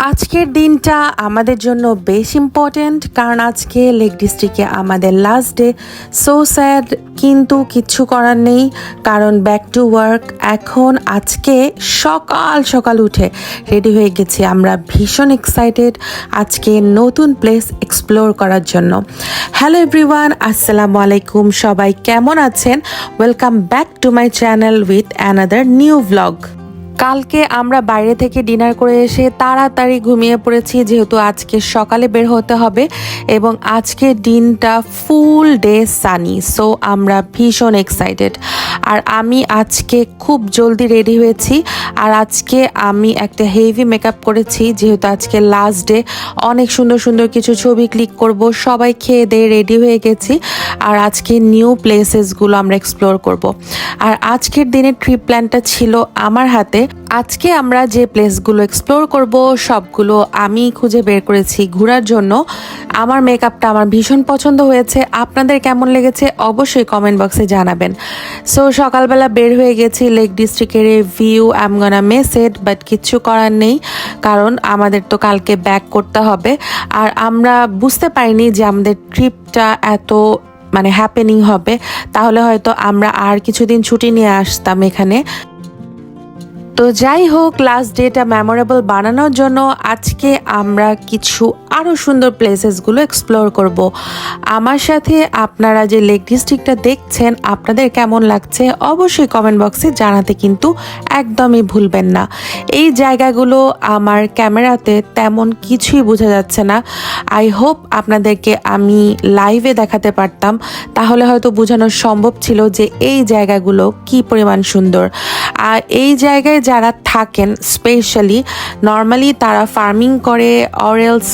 আজকের দিনটা আমাদের জন্য বেশ ইম্পর্ট্যান্ট কারণ আজকে লেক ডিস্ট্রিক্টে আমাদের লাস্ট ডে সো স্যাড কিন্তু কিচ্ছু করার নেই, কারণ ব্যাক টু ওয়ার্ক এখন আজকে সকাল সকাল উঠে রেডি হয়ে গেছি আমরা ভীষণ এক্সাইটেড আজকে নতুন প্লেস এক্সপ্লোর করার জন্য। হ্যালো এভরিওয়ান আসসালামু আলাইকুম। সবাই কেমন আছেন? Welcome back to my channel with another new vlog কালকে আমরা বাইরে থেকে ডিনার করে এসে তাড়াতাড়ি ঘুমিয়ে পড়েছি, যেহেতু আজকে সকালে বের হতে হবে এবং আজকে দিনটা ফুল ডে সানি সো আমরা ভীষণ এক্সাইটেড আর আমি আজকে খুব জলদি রেডি হয়েছি। আর আজকে আমি একটা হেভি মেকআপ করেছি, যেহেতু আজকে লাস্ট ডে অনেক সুন্দর সুন্দর কিছু ছবি ক্লিক করব, সবাই খেয়ে দিয়ে রেডি হয়ে গেছি। আর আজকে নিউ প্লেসেসগুলো আমরা এক্সপ্লোর করব। আর আজকের দিনের ট্রিপ প্ল্যানটা ছিল আমার হাতে আজকে আমরা যে প্লেসগুলো এক্সপ্লোর করব, সবগুলো আমি খুঁজে বের করেছি ঘোরার জন্য। আমার মেকআপটা আমার ভীষণ পছন্দ হয়েছে। আপনাদের কেমন লেগেছে অবশ্যই কমেন্ট বক্সে জানাবেন। সো সকালবেলা বের হয়ে গেছি লেক ডিস্ট্রিক্টের ভিউ আম গানা মেসেড বাট কিচ্ছু করার নেই। কারণ আমাদের তো কালকে ব্যাক করতে হবে। আর আমরা বুঝতে পারিনি যে আমাদের ট্রিপটা এত মানে হ্যাপেনিং হবে। তাহলে হয়তো আমরা আর কিছুদিন ছুটি নিয়ে আসতাম এখানে। তো যাই হোক লাস্ট ডেটা মেমোরেবল বানানোর জন্য আজকে আমরা কিছু আরও সুন্দর প্লেসেসগুলো এক্সপ্লোর করব। আমার সাথে আপনারা যে লেক ডিস্ট্রিক্টটা দেখছেন, আপনাদের কেমন লাগছে অবশ্যই কমেন্ট বক্সে জানাতে কিন্তু একদমই ভুলবেন না। এই জায়গাগুলো আমার ক্যামেরাতে তেমন কিছুই বোঝা যাচ্ছে না। আই হোপ আপনাদেরকে আমি লাইভে দেখাতে পারতাম। তাহলে হয়তো বোঝানো সম্ভব ছিল যে এই জায়গাগুলো কি পরিমাণ সুন্দর। আর এই জায়গায় যারা থাকেন স্পেশালি নর্মালি তারা ফার্মিং করে অরেলস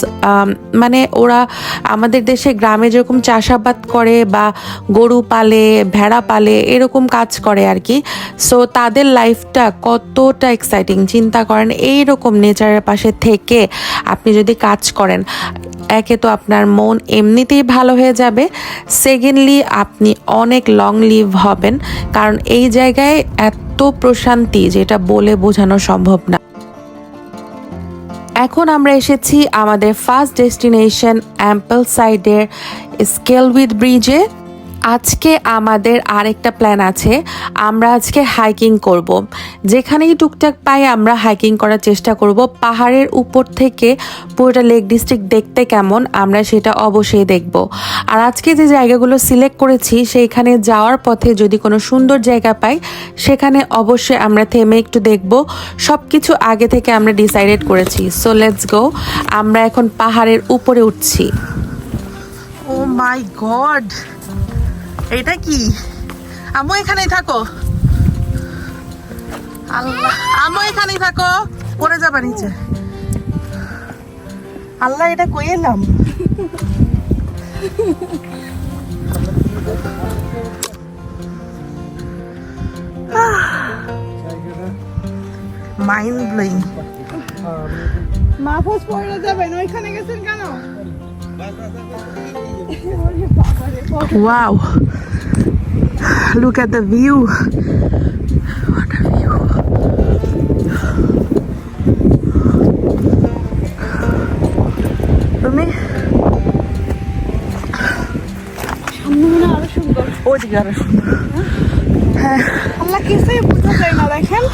মানে ওরা আমাদের দেশে গ্রামে যেরকম চাষাবাদ করে বা গরু পালে, ভেড়া পালে, এরকম কাজ করে আর কি। সো তাদের লাইফটা কতটা এক্সাইটিং চিন্তা করেন, এইরকম নেচারের পাশে থেকে আপনি যদি কাজ করেন একে তো আপনার মন এমনিতেই ভালো হয়ে যাবে। সেকেন্ডলি আপনি অনেক লং লিভ হবেন, কারণ এই জায়গায় এত প্রশান্তি যেটা বলে বোঝানো সম্ভব না। এখন আমরা এসেছি আমাদের ফার্স্ট ডেস্টিনেশন অ্যাম্পল সাইডের স্কেল উইথ ব্রিজে আজকে আমাদের আরেকটা প্ল্যান আছে। আমরা আজকে হাইকিং করব। যেখানেই টুকটাক পাই আমরা হাইকিং করার চেষ্টা করব। পাহাড়ের উপর থেকে পুরোটা লেক ডিস্ট্রিক্ট দেখতে কেমন আমরা সেটা অবশ্যই দেখব। আর আজকে যে জায়গাগুলো সিলেক্ট করেছি, সেইখানে যাওয়ার পথে যদি কোনো সুন্দর জায়গা পাই, সেখানে অবশ্যই আমরা থেমে একটু দেখব। সব কিছু আগে থেকে আমরা ডিসাইডেড করেছি। সো লেটস গো আমরা এখন পাহাড়ের উপরে উঠছি। ও মাই গড এটা কি? আমু এখানেই থাকো। আল্লাহ আমু এখানেই থাকো। পড়ে যাবা নিচে। আল্লাহ, এটা কই এলাম? মাইন্ড ব্লোয়িং মাহফুজ পড়ে যাবেন, ওইখানে গেছেন কেন? Wow. Look at the view. What a view. তুমি সামনে আরও সুন্দর হ্যাঁ আল্লাহ কিছুই বোঝা যায় না দেখেন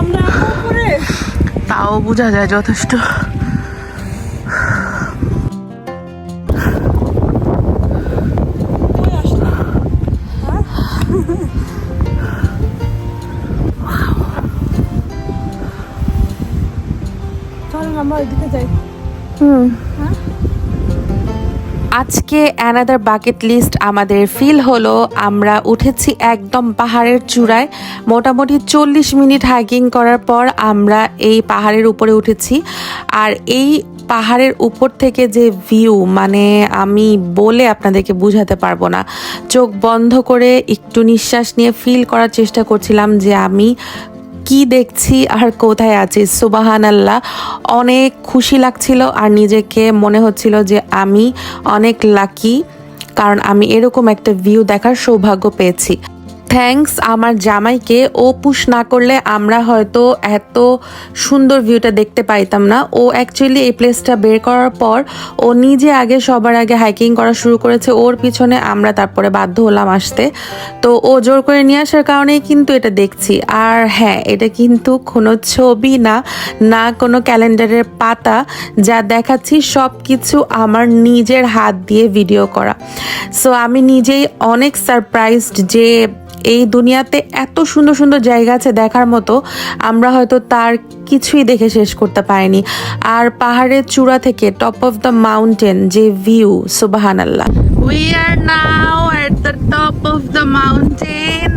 আমরা তাও বোঝা যায় যথেষ্ট আমরা ওইদিকে যাই। হ্যাঁ? আজকে অ্যানাদার বাকেট লিস্ট আমাদের ফিল হলো। আমরা উঠেছি একদম পাহাড়ের চূড়ায়। মোটামুটি চল্লিশ মিনিট হাইকিং করার পর আমরা এই পাহাড়ের উপরে উঠেছি। আর এই পাহাড়ের উপর থেকে যে ভিউ মানে আমি বলে আপনাদেরকে বুঝাতে পারব না। চোখ বন্ধ করে একটু নিঃশ্বাস নিয়ে ফিল করার চেষ্টা করছিলাম যে আমি কি দেখছি আর কোথায় আছি? সুবাহান আল্লাহ অনেক খুশি লাগছিল আর নিজেকে মনে হচ্ছিল যে আমি অনেক লাকি কারণ আমি এরকম একটা ভিউ দেখার সৌভাগ্য পেয়েছি। থ্যাঙ্কস আমার জামাইকে ও পুশ না করলে আমরা হয়তো এত সুন্দর ভিউটা দেখতে পাইতাম না। ও অ্যাকচুয়ালি এই প্লেসটা বের করার পর ও নিজে আগে সবার আগে হাইকিং করা শুরু করেছে। ওর পিছনে আমরা তারপরে বাধ্য হলাম আসতে। তো ও জোর করে নিয়ে আসার কারণেই কিন্তু এটা দেখছি। আর হ্যাঁ এটা কিন্তু কোনো ছবি না না কোনো ক্যালেন্ডারের পাতা, যা দেখাচ্ছি সব কিছু আমার নিজের হাত দিয়ে ভিডিও করা। সো আমি নিজেই অনেক সারপ্রাইজড যে এই দুনিয়াতে এত সুন্দর সুন্দর জায়গা আছে দেখার মতো, আমরা হয়তো তার কিছুই দেখে শেষ করতে পারিনি। আর পাহাড়ের চূড়া থেকে টপ অফ দ্য মাউন্টেন যে ভিউ সুবাহান আল্লাহ we are now at the top of the mountain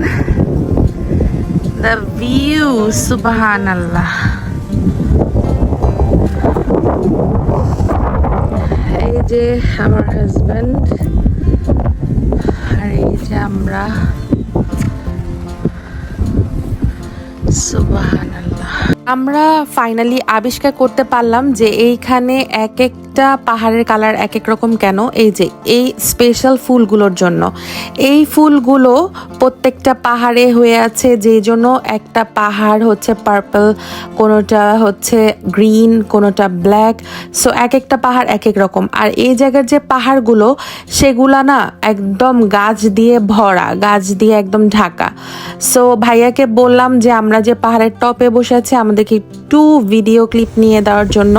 the view সুবাহান আল্লাহ এই যে আমার হাজব্যান্ড আর এই যে আমরা 走吧 আমরা ফাইনালি আবিষ্কার করতে পারলাম যে এইখানে এক একটা পাহাড়ের কালার এক এক রকম কেন? এই যে, এই স্পেশাল ফুলগুলোর জন্য। এই ফুলগুলো প্রত্যেকটা পাহাড়ে হয়ে আছে, যেই জন্য একটা পাহাড় হচ্ছে পার্পল কোনোটা হচ্ছে গ্রিন কোনোটা ব্ল্যাক সো এক একটা পাহাড় এক এক রকম। আর এই জায়গার যে পাহাড়গুলো, সেগুলা না একদম গাছ দিয়ে ভরা, গাছ দিয়ে একদম ঢাকা। সো ভাইয়াকে বললাম যে আমরা যে পাহাড়ের টপে বসে আছি আমাদেরকে একটু ভিডিও ক্লিপ নিয়ে দেওয়ার জন্য।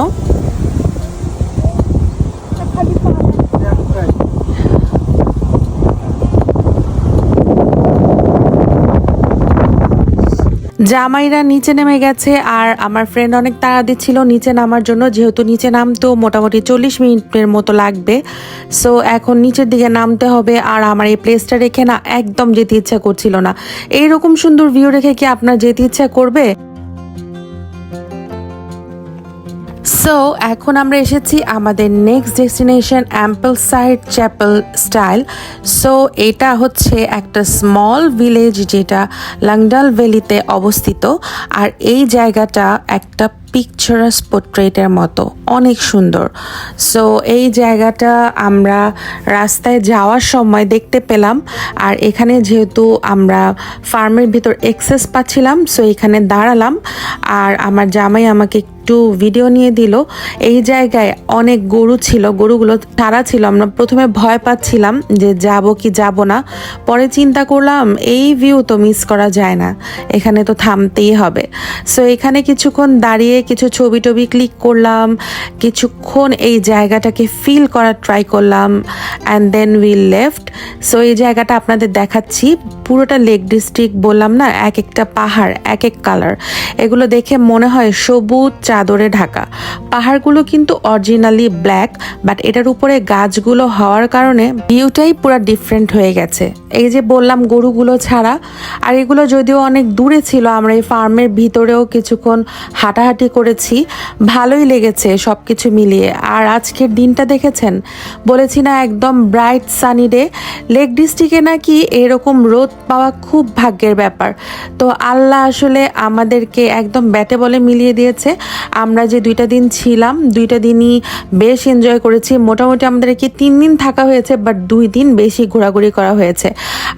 জামাইরা নিচে নেমে গেছে আর আমার ফ্রেন্ড অনেক তাড়া দিচ্ছিল নিচে নামার জন্য, যেহেতু নিচে নামতেও মোটামুটি চল্লিশ মিনিটের মতো লাগবে। সো এখন নিচের দিকে নামতে হবে আর আমার এই প্লেসটা রেখে না একদম যেতে ইচ্ছা করছিল না। এইরকম সুন্দর ভিউ রেখে কি আপনার যেতে ইচ্ছা করবে? সো এখন আমরা এসেছি আমাদের next destination Ambleside Chapel Stile so এটা হচ্ছে একটা স্মল ভিলেজ যেটা লাংডাল ভ্যালিতে অবস্থিত। আর এই জায়গাটা একটা পিকচারাস পোর্ট্রেটের মতো। অনেক সুন্দর। সো এই জায়গাটা আমরা রাস্তায় যাওয়ার সময় দেখতে পেলাম। আর এখানে যেহেতু আমরা ফার্মের ভিতর এক্সেস পাচ্ছিলাম সো এখানে দাঁড়ালাম। আর আমার জামাই আমাকে একটু ভিডিও নিয়ে দিল। এই জায়গায় অনেক গরু ছিল, গরুগুলো তারা ছিল। আমরা প্রথমে ভয় পাচ্ছিলাম যে যাব কি যাব না। পরে চিন্তা করলাম, এই ভিউ তো মিস করা যায় না। এখানে তো থামতেই হবে। সো এখানে কিছুক্ষণ দাঁড়িয়ে কিছু ছবি টবি ক্লিক করলাম, কিছুক্ষণ এই জায়গাটাকে ফিল করার ট্রাই করলাম and then we left so এই জায়গাটা আপনাদের দেখাচ্ছি, পুরোটা লেক ডিস্ট্রিক্ট বললাম না, এক একটা পাহাড়, এক এক কালার এগুলো দেখে মনে হয় সবুজ চাদরে ঢাকা। পাহাড়গুলো কিন্তু অরিজিনালি ব্ল্যাক বাট এটার উপরে গাছগুলো হওয়ার কারণে ভিউটাই পুরো ডিফারেন্ট হয়ে গেছে। এই যে বললাম গরুগুলো ছাড়া, আর এগুলো যদিও অনেক দূরে ছিল, আমরা এই ফার্মের ভিতরেও কিছুক্ষণ হাঁটাহাঁটি করেছি, ভালোই লেগেছে সব কিছু মিলিয়ে। আর আজকের দিনটা দেখেছেন? বলেছি না একদম ব্রাইট সানি ডে, লেক ডিস্ট্রিক্টে নাকি এরকম রোদ পাওয়া খুব ভাগ্যের ব্যাপার। তো আল্লাহ আসলে আমাদেরকে একদম ব্যাটে বলে মিলিয়ে দিয়েছে। আমরা যে দুইটা দিন ছিলাম, দুইটা দিনই বেশ এনজয় করেছি। মোটামুটি আমাদেরকে তিন দিন থাকা হয়েছে বাট দুই দিন বেশি ঘোরাঘুরি করা হয়েছে।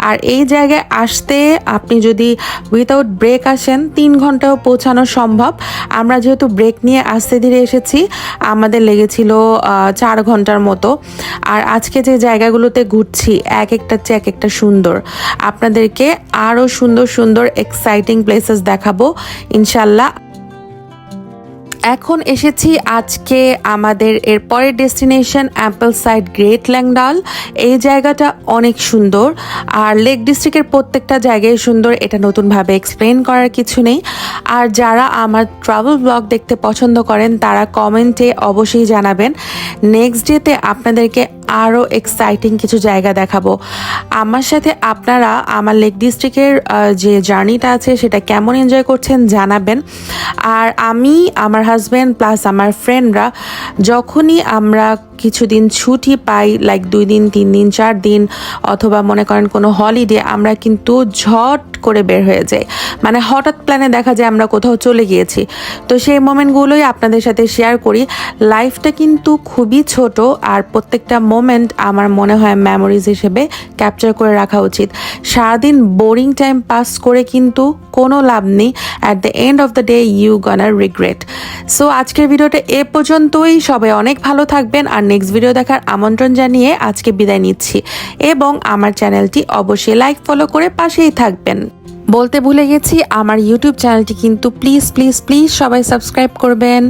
আর এই জায়গায় আসতে আপনি যদি উইথাউট ব্রেক আসেন, তিন ঘন্টাও পৌঁছানো সম্ভব। আমরা যেহেতু ব্রেক নিয়ে আসতে ধীরে এসেছি, আমাদের লেগেছিল চার ঘণ্টার মতো। আর আজকে যে জায়গাগুলোতে ঘুরছি, এক একটা চেয়ে এক একটা সুন্দর। আপনাদেরকে আরও সুন্দর সুন্দর এক্সাইটিং প্লেসেস দেখাবো, ইনশাল্লাহ। এখন এসেছি আজকে আমাদের এর পরের destination Ambleside Great Langdale. এই জায়গাটা অনেক সুন্দর, আর লেক ডিস্ট্রিক্টের প্রত্যেকটা জায়গায় সুন্দর, এটা নতুনভাবে এক্সপ্লেন করার কিছু নেই। আর যারা আমার ট্রাভেল ব্লগ দেখতে পছন্দ করেন, তারা কমেন্টে অবশ্যই জানাবেন। নেক্সট ডেতে আপনাদেরকে আরও এক্সাইটিং কিছু জায়গা দেখাবো। আমার সাথে আপনারা আমার লেক ডিস্ট্রিক্টের যে জার্নিটা আছে, সেটা কেমন এনজয় করছেন জানাবেন। আর আমি, আমার হাজব্যান্ড প্লাস আমার ফ্রেন্ডরা যখনই আমরা কিছুদিন ছুটি পাই লাইক দুই দিন, তিন দিন, চার দিন, অথবা মনে করেন কোনো হলিডে আমরা কিন্তু ঝট করে বের হয়ে যাই। মানে হঠাৎ প্ল্যানে দেখা যায় আমরা কোথাও চলে গিয়েছি। তো সেই মোমেন্টগুলোই আপনাদের সাথে শেয়ার করি। লাইফটা কিন্তু খুবই ছোট আর প্রত্যেকটা মোমেন্ট আমার মনে হয় মেমোরিজ হিসেবে ক্যাপচার করে রাখা উচিত। সারাদিন বোরিং টাইম পাস করে কিন্তু কোনো লাভ নেই। At the end of the day you gonna regret so আজকের ভিডিওটা এ পর্যন্তই। সবাই অনেক ভালো থাকবেন আর নেক্সট ভিডিও দেখার আমন্ত্রণ জানিয়ে আজকে বিদায় নিচ্ছি। এবং আমার চ্যানেলটি অবশ্যই লাইক ফলো করে পাশেই থাকবেন। বলতে ভুলে গেছি, আমার ইউটিউব চ্যানেলটি কিন্তু প্লিজ প্লিজ প্লিজ সবাই সাবস্ক্রাইব করবেন।